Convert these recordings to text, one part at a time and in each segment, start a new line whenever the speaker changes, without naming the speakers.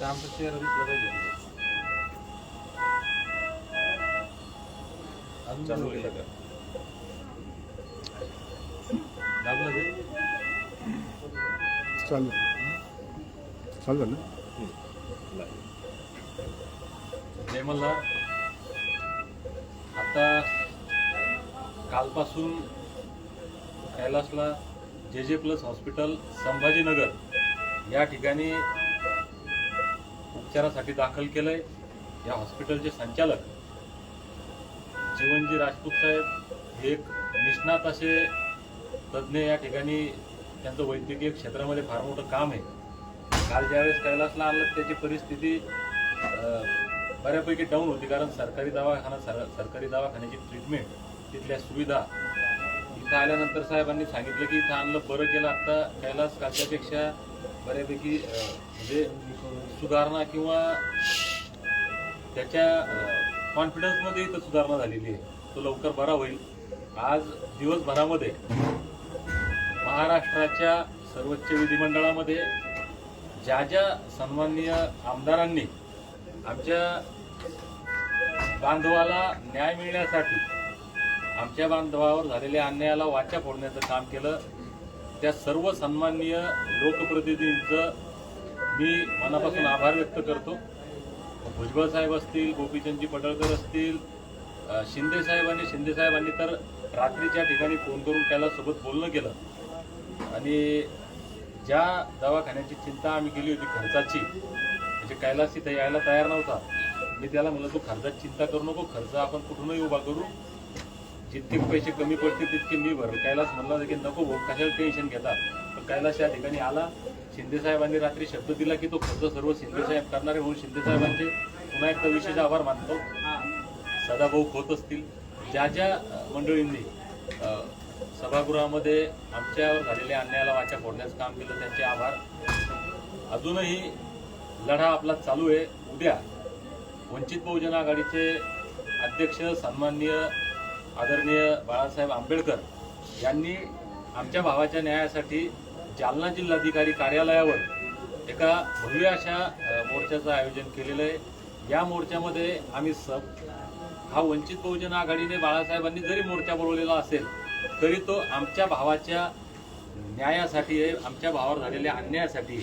आमचं चेहरा दिसला पाहिजे अजून
चालू
चालू
केलं
केलं
का
दाबलं ते?
चालू चालू झालं
जय मल्हार आता कालपासून कैलासला जे जे प्लस हॉस्पिटल संभाजीनगर या ठिकाणी उपचारासाठी दाखल केलंय. या हॉस्पिटलचे संचालक जीवनजी राजपूत साहेब हे एक निष्णात असे तज्ज्ञ या ठिकाणी त्यांचं वैद्यकीय क्षेत्रामध्ये फार मोठं काम आहे. काल ज्यावेळेस कैलासला आणलं त्याची परिस्थिती अं, बऱ्यापैकी डाऊन होती कारण सरकारी दवाखाना सर सरकारी दवाखान्याची ट्रीटमेंट तिथल्या सुविधा इथं आल्यानंतर साहेबांनी सांगितलं की इथं आणलं बरं केलं. आत्ता कैलास कालच्यापेक्षा बऱ्यापैकी म्हणजे सुधारणा किंवा त्याच्या कॉन्फिडन्समध्ये इथं सुधारणा झालेली आहे. तो लवकर बरा होईल. आज दिवसभरामध्ये महाराष्ट्राच्या सर्वोच्च विधिमंडळामध्ये ज्या ज्या सन्माननीय आमदारांनी आमच्या बांधवाला न्याय मिळण्यासाठी आमच्या बांधवावर झालेल्या अन्यायाला वाचा फोडण्याचं काम केलं त्या सर्व सन्माननीय लोकप्रतिनिधींचं मी मनापासून आभार व्यक्त करतो. भुजबळ साहेब असतील गोपीचंदजी पडळकर असतील अ, शिंदे साहेबांनी शिंदे साहेबांनी तर रात्रीच्या ठिकाणी फोन करून त्याला सोबत बोलणं केलं. आणि ज्या दवाखान्याची चिंता आम्ही केली होती खर्चाची म्हणजे कैलास इथं यायला तयार नव्हता मी त्याला म्हणलं तू खर्चाची चिंता करू नको खर्च आपण कुठूनही उभा करू जितके पैसे कमी पडतील तितके मी भर कैलास म्हणला की नको भाऊ कशाला टेन्शन घेता? पण कैलास या ठिकाणी आला. शिंदे साहेबांनी रात्री शब्द दिला की तो खर्च सर्व शिंदे साहेब करणारे म्हणून शिंदे साहेबांचे पुन्हा एकदा विशेष आभार मानतो. सदाभाऊ खोत असतील. ज्या ज्या मंडळींनी सभागृहामध्ये आमच्यावर झालेल्या अन्यायाला वाचा फोडण्याचं काम केलं त्यांचे आभार. अजूनही लढा आपला चालू आहे. उद्या वंचित बहुजन आघाडीचे अध्यक्ष सन्माननीय आदरणीय बाळासाहेब आंबेडकर यांनी आमच्या भावाच्या न्यायासाठी जालना जिल्हाधिकारी कार्यालयावर एका भव्य अशा मोर्चाचं आयोजन केलेलं आहे. या मोर्चामध्ये आम्ही सब हा वंचित बहुजन आघाडीने बाळासाहेबांनी जरी मोर्चा बोलवलेला असेल तरी तो आमच्या भावाच्या न्यायासाठी आहे आमच्या भावावर झालेल्या अन्यायासाठी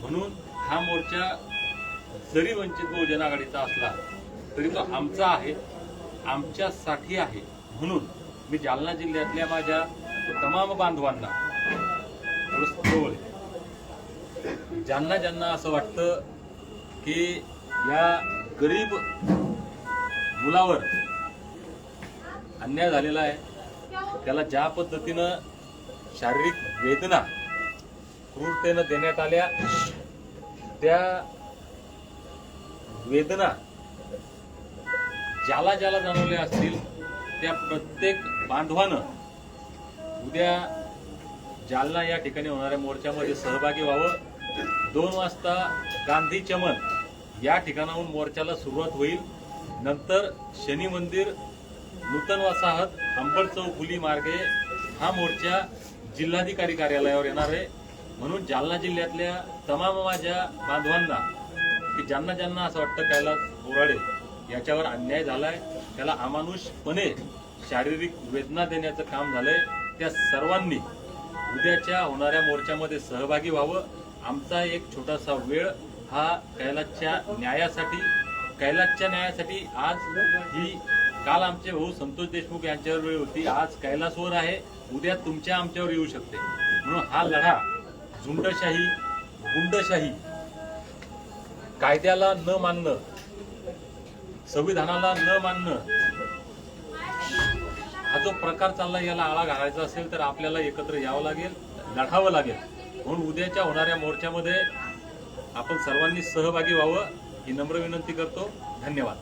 म्हणून हा मोर्चा जरी वंचित बहुजन आघाडीचा असला तरी तो आमचा आहे आमच्यासाठी आहे. म्हणून मी जालना जिल्ह्यातल्या माझ्या तमाम बांधवांना जवळ ज्यांना ज्यांना असं वाटतं की या गरीब मुलावर अन्याय झालेला आहे त्याला ज्या पद्धतीनं शारीरिक वेदना क्रूरतेनं देण्यात आल्या त्या वेदना ज्याला ज्याला जाणवल्या असतील त्या प्रत्येक बांधवानं उद्या जालना या ठिकाणी होणाऱ्या मोर्चामध्ये सहभागी व्हावं. दोन वाजता गांधी चमन या ठिकाणाहून मोर्चाला सुरुवात होईल. नंतर शनी मंदिर नूतन वसाहत अंबड चौक हुली मार्गे हा मोर्चा जिल्हाधिकारी कार्यालयावर येणार आहे. म्हणून जालना जिल्ह्यातल्या तमाम माझ्या बांधवांना की ज्यांना ज्यांना असं वाटतं कैलास बोराडे याच्यावर अन्याय झालाय. त्याला अमानुषपणे शारीरिक वेदना देण्याचं काम झालंय. त्या सर्वांनी उद्याच्या होणाऱ्या मोर्चामध्ये सहभागी व्हावं. आमचा एक छोटासा वेळ हा कैलासच्या न्यायासाठी कैलासच्या न्यायासाठी आज ही काल आमचे भाऊ संतोष देशमुख यांच्यावर वेळ होती. आज कैलासवर आहे. उद्या तुमच्या आमच्यावर येऊ शकते. म्हणून हा लढा झुंडशाही गुंडशाही कायद्याला न मानणं संविधानाला न मानणं हा जो प्रकार चालला याला आळा घालायचा असेल तर आपल्याला एकत्र यावं लागेल लढावं लागेल. म्हणून उद्याच्या होणाऱ्या मोर्चामध्ये आपण सर्वांनी सहभागी व्हावं ही नम्र विनंती करतो. धन्यवाद.